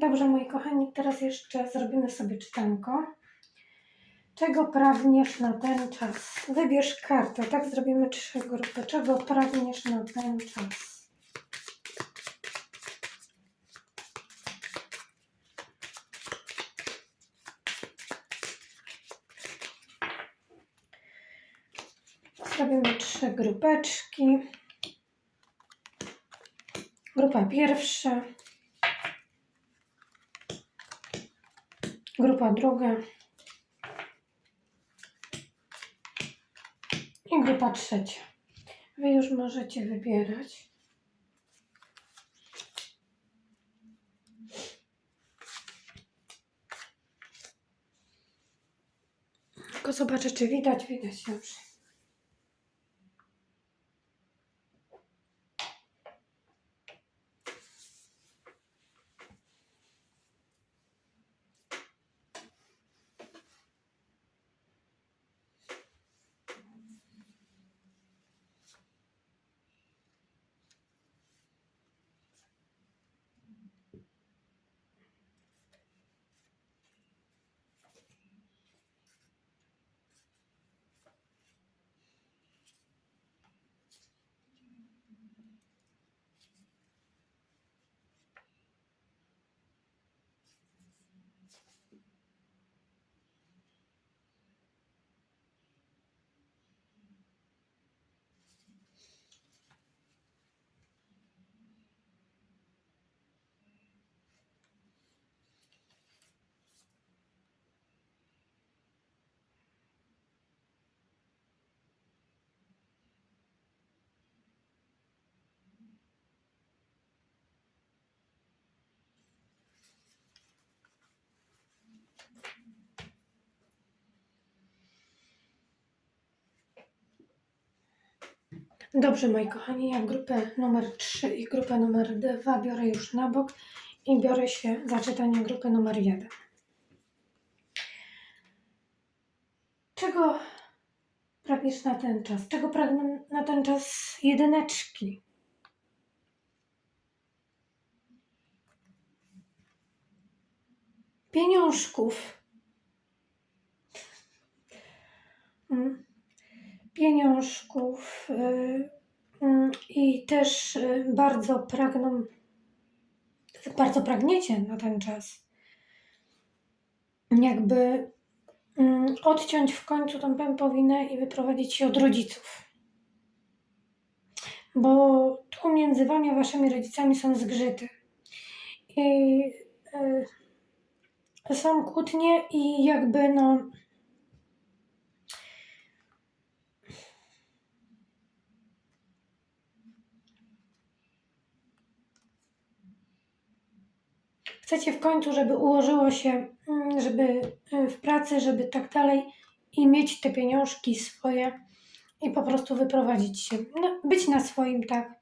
Dobrze, moi kochani, teraz jeszcze zrobimy sobie czytanko. Czego pragniesz na ten czas? Wybierz kartę, tak? Zrobimy trzy grupy. Czego pragniesz na ten czas? Zrobimy trzy grupeczki. Grupa pierwsza. Grupa druga. I grupa trzecia. Wy już możecie wybierać. Tylko zobaczę, czy widać. Widać dobrze. Dobrze, moi kochani, ja grupę numer 3 i grupę numer 2 biorę już na bok i biorę się za czytanie grupy numer 1. Czego pragniesz na ten czas? Czego pragną na ten czas jedyneczki? Pieniążków. Mm pieniążków y, mm, i też y, bardzo pragną, bardzo pragniecie na ten czas, jakby mm, odciąć w końcu tą pępowinę i wyprowadzić się od rodziców. Bo tu między wami a waszymi rodzicami są zgrzyty. I y, są kłótnie i jakby no chcecie w końcu, żeby ułożyło się, mm, żeby y, w pracy, żeby tak dalej i mieć te pieniążki swoje i po prostu wyprowadzić się. No, być na swoim, tak.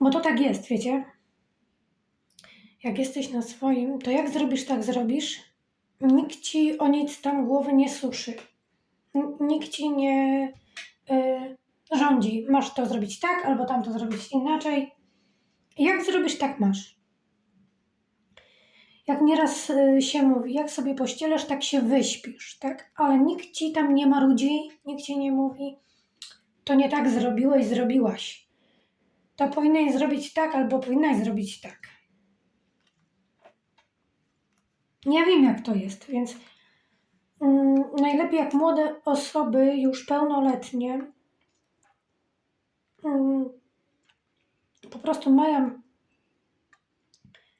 Bo to tak jest, wiecie. Jak jesteś na swoim, to jak zrobisz, tak zrobisz. Nikt ci o nic tam głowy nie suszy. Nikt ci nie y, rządzi. Masz to zrobić tak, albo tam to zrobić inaczej. Jak zrobisz, tak masz. Jak nieraz y, się mówi, jak sobie pościelesz, tak się wyśpisz, tak? Ale nikt ci tam nie marudzi, nikt ci nie mówi, to nie tak zrobiłeś, zrobiłaś. To powinnaś zrobić tak, albo powinnaś zrobić tak. Nie wiem, jak to jest, więc mm, najlepiej jak młode osoby, już pełnoletnie, mm, po prostu mają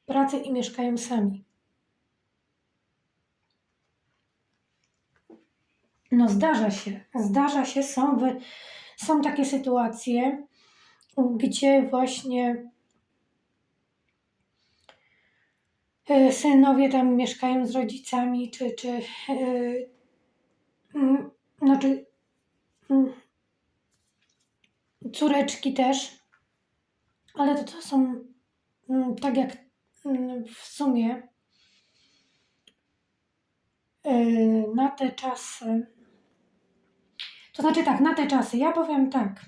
pracę i mieszkają sami. No zdarza się, zdarza się, są, wy, są takie sytuacje, gdzie właśnie e, synowie tam mieszkają z rodzicami, czy, czy yy, znaczy yy, córeczki też, ale to, to są tak jak w sumie yy, na te czasy, to znaczy tak, na te czasy, ja powiem tak.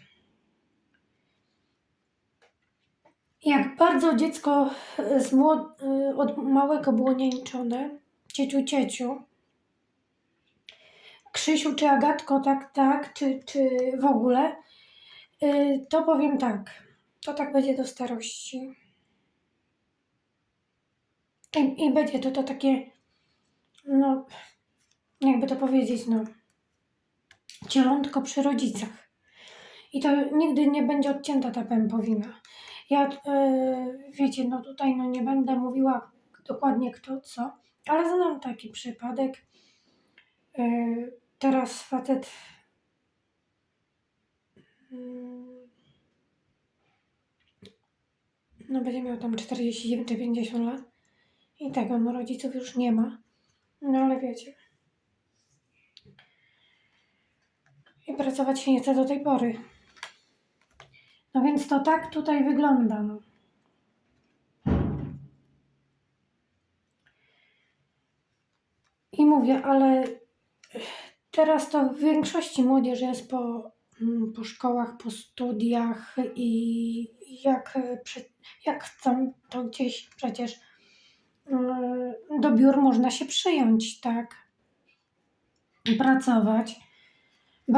Jak bardzo dziecko z młod- y, od małego było niańczone, cieciu, cieciu, Krzysiu czy Agatko, tak, tak, czy, czy w ogóle, y, to powiem tak, to tak będzie do starości. I, i będzie to, to takie, no, jakby to powiedzieć, no, cielątko przy rodzicach. I to nigdy nie będzie odcięta ta pępowina. Ja, y, wiecie, no tutaj no nie będę mówiła dokładnie kto co, ale znam taki przypadek. Y, teraz facet mm, no będzie miał tam 49 czy 50 lat i tego, no rodziców już nie ma. No ale wiecie. I pracować się nie chce do tej pory. No więc to tak tutaj wygląda, no. I mówię, ale teraz to w większości młodzież jest po, mm, po szkołach, po studiach i jak, jak chcą, to gdzieś przecież do biur można się przyjąć, tak? Pracować. W,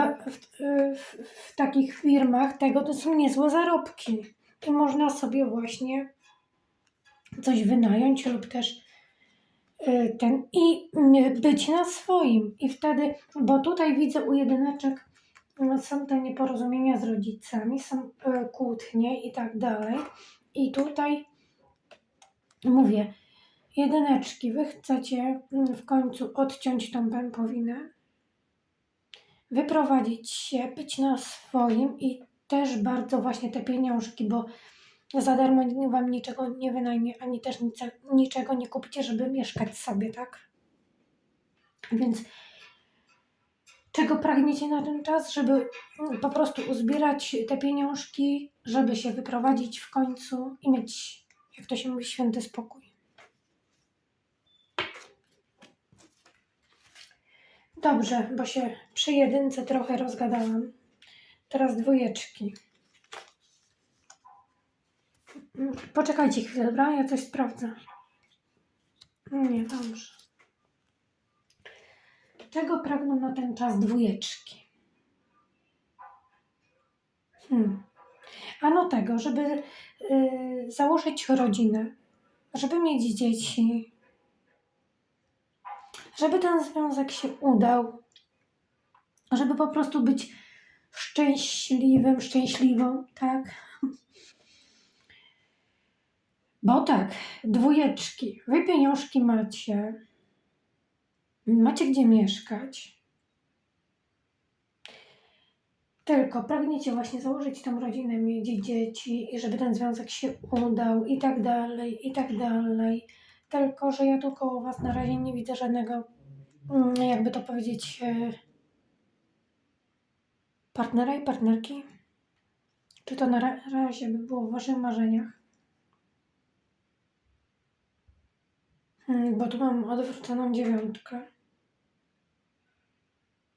w, w takich firmach tego to są niezłe zarobki. I można sobie właśnie coś wynająć lub też y, ten i być na swoim. I wtedy, bo tutaj widzę u jedyneczek y, są te nieporozumienia z rodzicami, są y, kłótnie i tak dalej. I tutaj mówię, jedyneczki, wy chcecie mm, w końcu odciąć tą pępowinę, wyprowadzić się, być na swoim i też bardzo właśnie te pieniążki, bo za darmo wam niczego nie wynajmie, ani też niczego nie kupicie, żeby mieszkać sobie, tak? Więc czego pragniecie na ten czas, żeby mm, po prostu uzbierać te pieniążki, żeby się wyprowadzić w końcu i mieć, jak to się mówi, święty spokój. Dobrze, bo się przy jedynce trochę rozgadałam. Teraz dwójeczki. Poczekajcie chwilę, dobra? Ja coś sprawdzę. Nie, dobrze. Czego pragną na ten czas dwójeczki? Hmm. Ano tego, żeby y, założyć rodzinę, żeby mieć dzieci, żeby ten związek się udał, żeby po prostu być szczęśliwym, szczęśliwą, tak? Bo tak, dwójeczki, wy pieniążki macie, macie gdzie mieszkać, tylko pragniecie właśnie założyć tą rodzinę, mieć dzieci i żeby ten związek się udał i tak dalej, i tak dalej. Tylko, że ja tu koło was na razie nie widzę żadnego, mm, jakby to powiedzieć, e, partnera i partnerki. Czy to na ra- razie by było w waszych marzeniach? Mm, Bo tu mam odwróconą dziewiątkę.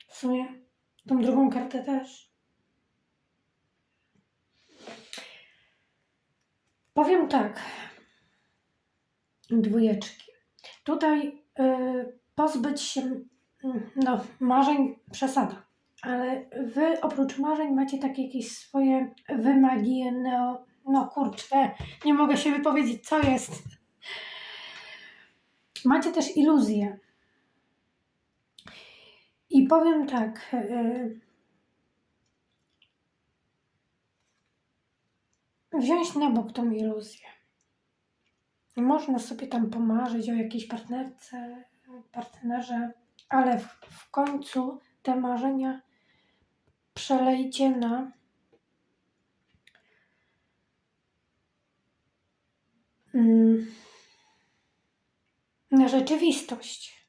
W sumie tą drugą kartę też. Powiem tak. Dwójeczki. Tutaj y, pozbyć się no, marzeń przesada. Ale wy oprócz marzeń macie takie jakieś swoje wymagi, no, no kurczę, nie mogę się wypowiedzieć, co jest. Macie też iluzje. I powiem tak. y, wziąć na bok tą iluzję. Można sobie tam pomarzyć o jakiejś partnerce, partnerze, ale w, w końcu te marzenia przelejcie na mm, na rzeczywistość.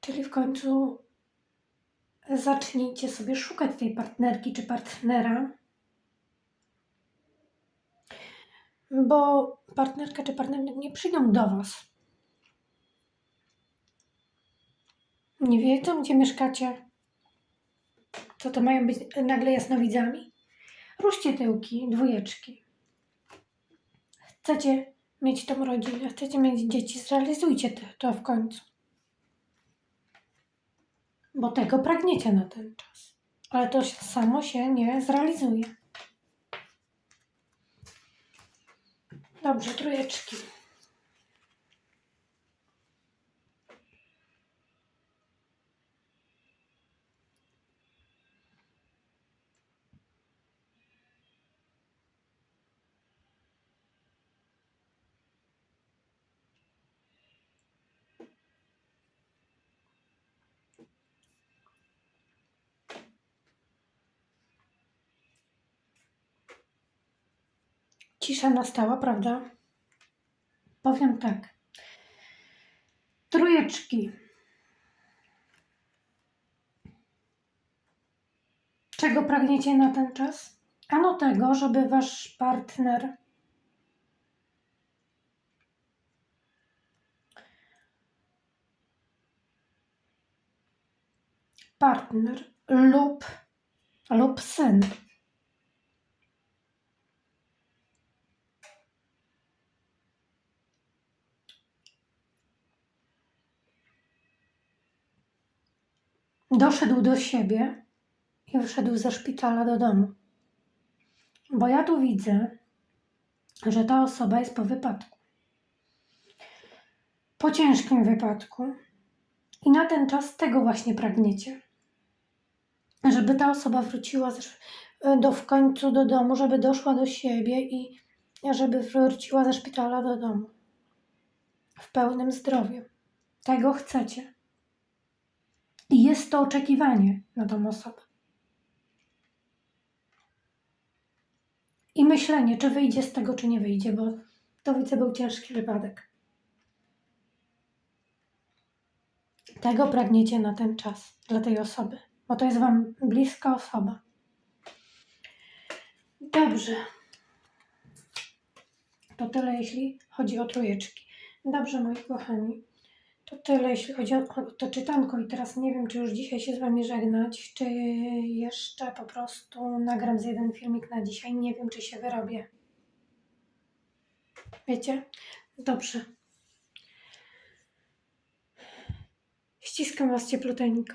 Czyli w końcu zacznijcie sobie szukać tej partnerki czy partnera, bo partnerka czy partner nie przyjdą do Was. Nie wiedzą, gdzie mieszkacie. Co to mają być nagle jasnowidzami? Ruszcie tyłki, dwójeczki. Chcecie mieć tą rodzinę, chcecie mieć dzieci, zrealizujcie to, w końcu. Bo tego pragniecie na ten czas. Ale to samo się nie zrealizuje. Dobrze, trójeczki. Cisza nastała, prawda? Powiem tak. Trójeczki. Czego pragniecie na ten czas? Ano tego, żeby wasz partner partner lub lub syn doszedł do siebie i wyszedł ze szpitala do domu. Bo ja tu widzę, że ta osoba jest po wypadku. Po ciężkim wypadku. I na ten czas tego właśnie pragniecie. Żeby ta osoba wróciła do, w końcu do domu, żeby doszła do siebie i żeby wróciła ze szpitala do domu. W pełnym zdrowiu. Tego chcecie. Jest to oczekiwanie na tą osobę. I myślenie, czy wyjdzie z tego, czy nie wyjdzie, bo to widzę był ciężki wypadek. Tego pragniecie na ten czas dla tej osoby, bo to jest Wam bliska osoba. Dobrze. To tyle, jeśli chodzi o trójeczki. Dobrze, moi kochani. To tyle, jeśli chodzi o to czytanko. I teraz nie wiem, czy już dzisiaj się z Wami żegnać, czy jeszcze po prostu nagram z jeden filmik na dzisiaj. Nie wiem, czy się wyrobię. Wiecie? Dobrze. Ściskam Was ciepluteńko.